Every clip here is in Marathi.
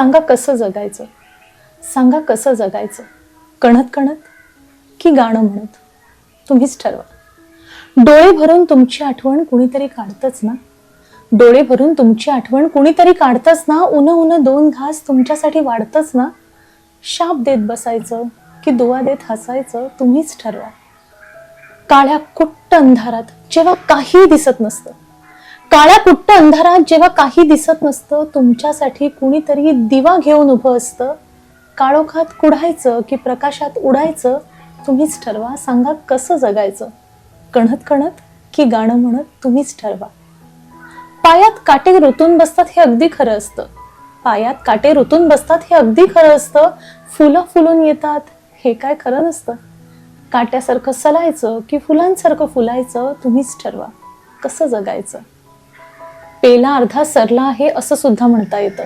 सांगा कसं जगायचं? सांगा कसं जगायचं? कणत कणत की गाणं म्हणत? तुम्हीच ठरवा. डोळे भरून तुमची आठवण कुणीतरी काढतच ना? डोळे भरून तुमची आठवण कुणीतरी काढतच ना? उन उन दोन घास तुमच्यासाठी वाढतच ना? शाप देत बसायचं की दुवा देत हसायचं तुम्हीच ठरवा. काळ्या कुट्ट अंधारात जेव्हा काही दिसत नसतं काळ्या कुट्ट अंधारात जेव्हा काही दिसत नसतं तुमच्यासाठी कुणीतरी दिवा घेऊन उभं असतं. काळोखात कुढायचं की प्रकाशात उडायचं तुम्हीच ठरवा सांगा कसं जगायचं. कणत कणत की गाणं म्हणत तुम्हीच ठरवा. पायात काटे रुतून बसतात हे अगदी खरं असतं. पायात काटे रुतून बसतात हे अगदी खरं असतं. फुलं फुलून येतात हे काय खरं नसतं. काट्यासारखं सलायचं की फुलांसारखं फुलायचं तुम्हीच ठरवा. कसं जगायचं? पेला अर्धा सरला आहे असं सुद्धा म्हणता येतं.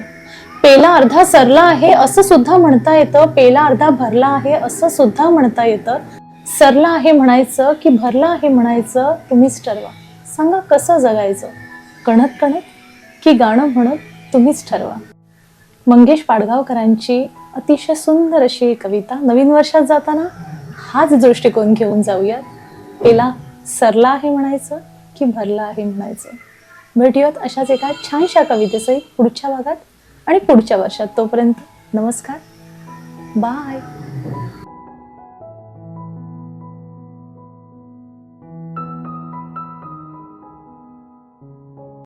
पेला अर्धा सरला आहे असं सुद्धा म्हणता येतं. पेला अर्धा भरला आहे असं सुद्धा म्हणता येतं. सरला आहे म्हणायचं की भरला आहे म्हणायचं तुम्हीच ठरवा. सांगा कसं जगायचं? कणत कणत की गाणं म्हणत तुम्हीच ठरवा. मंगेश पाडगावकरांची अतिशय सुंदर अशी कविता नवीन वर्षात जाताना हाच दृष्टिकोन घेऊन जाऊयात. पेला सरला आहे म्हणायचं की भरला आहे म्हणायचं. भेटूयात अशाच एका छानशा कवितेसहित पुढच्या भागात आणि पुढच्या वर्षात. तोपर्यंत नमस्कार. बाय.